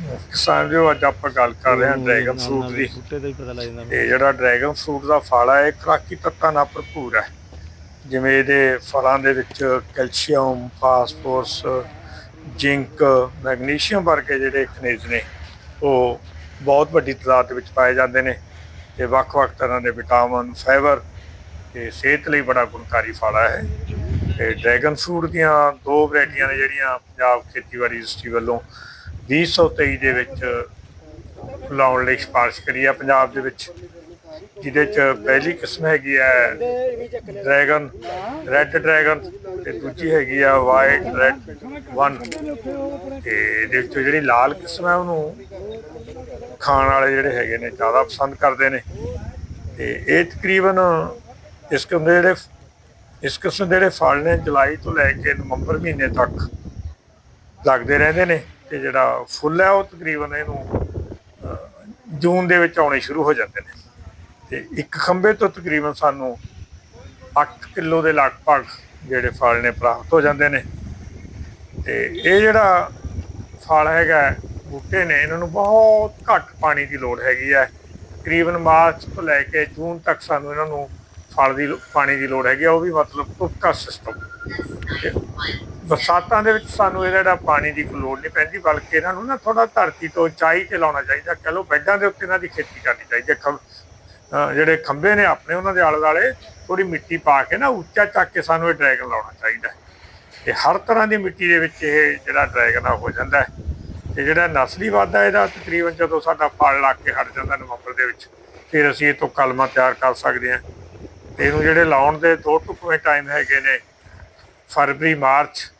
ਕਿਸਾਨ ਜੋ ਅੱਜ ਆਪਾਂ ਗੱਲ ਕਰ ਰਹੇ ਹਾਂ ਡਰੈਗਨ ਫਰੂਟ ਦੀ। ਬੂਟੇ ਦਾ ਹੀ ਪਤਾ ਲੱਗ ਜਾਂਦਾ ਇਹ ਜਿਹੜਾ ਡਰੈਗਨ ਫਰੂਟ ਦਾ ਫਲ ਹੈ ਇਹ ਖੁਰਾਕੀ ਤੱਤਾਂ ਨਾਲ ਭਰਪੂਰ ਹੈ। ਜਿਵੇਂ ਇਹਦੇ ਫਲਾਂ ਦੇ ਵਿੱਚ ਕੈਲਸ਼ੀਅਮ ਫਾਸਫੋਰਸ ਜ਼ਿੰਕ ਮੈਗਨੀਸ਼ੀਅਮ ਵਰਗੇ ਜਿਹੜੇ ਖਣਿਜ ਨੇ ਉਹ ਬਹੁਤ ਵੱਡੀ ਤਾਦਾਦ ਦੇ ਵਿੱਚ ਪਾਏ ਜਾਂਦੇ ਨੇ ਤੇ ਵੱਖ-ਵੱਖ ਤਰ੍ਹਾਂ ਦੇ ਵਿਟਾਮਿਨ ਫਾਈਬਰ ਤੇ ਸਿਹਤ ਲਈ ਬੜਾ ਗੁਣਕਾਰੀ ਫਲ ਹੈ ਇਹ। ਤੇ ਡਰੈਗਨ ਫਰੂਟ ਦੀਆਂ ਦੋ ਵੈਰਾਈਟੀਆਂ ਨੇ ਜਿਹੜੀਆਂ ਪੰਜਾਬ ਖੇਤੀਬਾੜੀ ਯੂਨੀਵਰਸਿਟੀ ਵੱਲੋਂ 2023 ਦੇ ਵਿੱਚ ਲਾਉਣ ਲਈ ਸਿਫਾਰਿਸ਼ ਕਰੀ ਹੈ ਪੰਜਾਬ ਦੇ ਵਿੱਚ, ਜਿਹਦੇ ਚ ਪਹਿਲੀ ਕਿਸਮ ਹੈਗੀ ਹੈ ਡਰੈਗਨ, ਰੈੱਡ ਡਰੈਗਨ ਤੇ ਦੂਜੀ ਹੈਗੀ ਆ ਵਾਈਟ ਰੈੱਡ 1 ਤੇ ਇਹਦੇ ਵਿੱਚੋਂ ਜਿਹੜੀ ਲਾਲ ਕਿਸਮ ਹੈ ਉਹਨੂੰ ਖਾਣ ਵਾਲੇ ਜਿਹੜੇ ਹੈਗੇ ਨੇ ਜ਼ਿਆਦਾ ਪਸੰਦ ਕਰਦੇ ਨੇ। ਤੇ ਇਹ ਤਕਰੀਬਨ ਇਸ ਕਿਸਮ ਦੇ ਜਿਹੜੇ, ਇਸ ਕਿਸਮ ਦੇ ਜਿਹੜੇ ਫਲ ਨੇ ਜੁਲਾਈ ਤੋਂ ਲੈ ਕੇ ਨਵੰਬਰ ਮਹੀਨੇ ਤੱਕ ਲੱਗਦੇ ਰਹਿੰਦੇ ਨੇ। ਤੇ ਜਿਹੜਾ ਫੁੱਲ ਹੈ ਉਹ ਤਕਰੀਬਨ ਇਹਨੂੰ ਜੂਨ ਦੇ ਵਿੱਚ ਆਉਣੇ ਸ਼ੁਰੂ ਹੋ ਜਾਂਦੇ ਨੇ। ਤੇ ਇੱਕ ਖੰਭੇ ਤੋਂ ਤਕਰੀਬਨ ਸਾਨੂੰ 8 ਕਿਲੋ ਦੇ ਲਗਭਗ ਜਿਹੜੇ ਫਲ ਨੇ ਪ੍ਰਾਪਤ ਹੋ ਜਾਂਦੇ ਨੇ। ਤੇ ਇਹ ਜਿਹੜਾ ਫਲ ਹੈਗਾ, ਬੂਟੇ ਨੇ, ਇਹਨਾਂ ਨੂੰ ਬਹੁਤ ਘੱਟ ਪਾਣੀ ਦੀ ਲੋੜ ਹੈਗੀ ਹੈ। ਤਕਰੀਬਨ ਮਾਰਚ ਤੋਂ ਲੈ ਕੇ ਜੂਨ ਤੱਕ ਸਾਨੂੰ ਇਹਨਾਂ ਨੂੰ ਫਲ ਦੀ, ਪਾਣੀ ਦੀ ਲੋੜ ਹੈਗੀ ਹੈ। ਉਹ ਵੀ ਮਤਲਬ ਤੁਪਕਾ ਸਿਸਟਮ ਬਰਸਾਤਾਂ ਦੇ ਵਿੱਚ ਸਾਨੂੰ ਇਹਦਾ ਜਿਹੜਾ ਪਾਣੀ ਦੀ ਕੋਈ ਲੋੜ ਨਹੀਂ ਪੈਂਦੀ, ਬਲਕਿ ਇਹਨਾਂ ਨੂੰ ਨਾ ਥੋੜਾ ਧਰਤੀ ਤੋਂ ਉਚਾਈ ਤੇ ਲਾਉਣਾ ਚਾਹੀਦਾ। ਕਹ ਲਓ ਬੈੱਡਾਂ ਦੇ ਉੱਤੇ ਇਹਨਾਂ ਦੀ ਖੇਤੀ ਕਰਨੀ ਚਾਹੀਦੀ ਹੈ। ਖੰ- ਜਿਹੜੇ ਖੰਭੇ ਨੇ ਆਪਣੇ, ਉਹਨਾਂ ਦੇ ਆਲੇ ਦੁਆਲੇ ਥੋੜੀ ਮਿੱਟੀ ਪਾ ਕੇ ਨਾ ਉੱਚਾ ਚੱਕ ਕੇ ਸਾਨੂੰ ਇਹ ਡਰੈਗਨ ਲਾਉਣਾ ਚਾਹੀਦਾ ਹੈ। ਤੇ ਹਰ ਤਰ੍ਹਾਂ ਦੀ ਮਿੱਟੀ ਦੇ ਵਿੱਚ ਇਹ ਜਿਹੜਾ ਡਰੈਗਨ ਆ ਹੋ ਜਾਂਦਾ ਹੈ। ਤੇ ਜਿਹੜਾ ਨਸਲੀ ਵਾਧਾ ਇਹਦਾ ਤਕਰੀਬਨ ਜਦੋਂ ਸਾਡਾ ਫਲ ਲੱਗ ਕੇ ਹਟ ਜਾਂਦਾ ਨਵੰਬਰ ਦੇ ਵਿੱਚ, ਫਿਰ ਅਸੀਂ ਇਹ ਤੋਂ ਕਲਮਾਂ ਤਿਆਰ ਕਰ ਸਕਦੇ ਹਾਂ। ਤੇ ਇਹਨੂੰ ਜਿਹੜੇ ਲਾਉਣ ਦੇ ਦੋ ਟੁਕਵੇਂ ਟਾਈਮ ਹੈਗੇ ਨੇ, ਫਰਵਰੀ, ਮਾਰਚ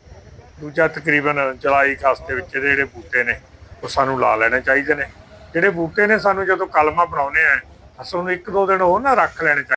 ਦੂਜਾ ਤਕਰੀਬਨ ਜੁਲਾਈ ਅਗਸਤ ਦੇ ਵਿੱਚ ਇਹਦੇ ਜਿਹੜੇ ਬੂਟੇ ਨੇ, ਉਹ ਸਾਨੂੰ ਲਾ ਲੈਣੇ ਚਾਹੀਦੇ ਨੇ। ਜਿਹੜੇ ਬੂਟੇ ਨੇ ਸਾਨੂੰ ਜਦੋਂ ਕਲਮਾਂ ਬਣਾਉਣੇ ਆ, ਅਸਾਂ ਨੂੰ ਇੱਕ ਦੋ ਦਿਨ ਉਹ ਨਾ ਰੱਖ ਲੈਣੇ ਚਾਹੀਦੇ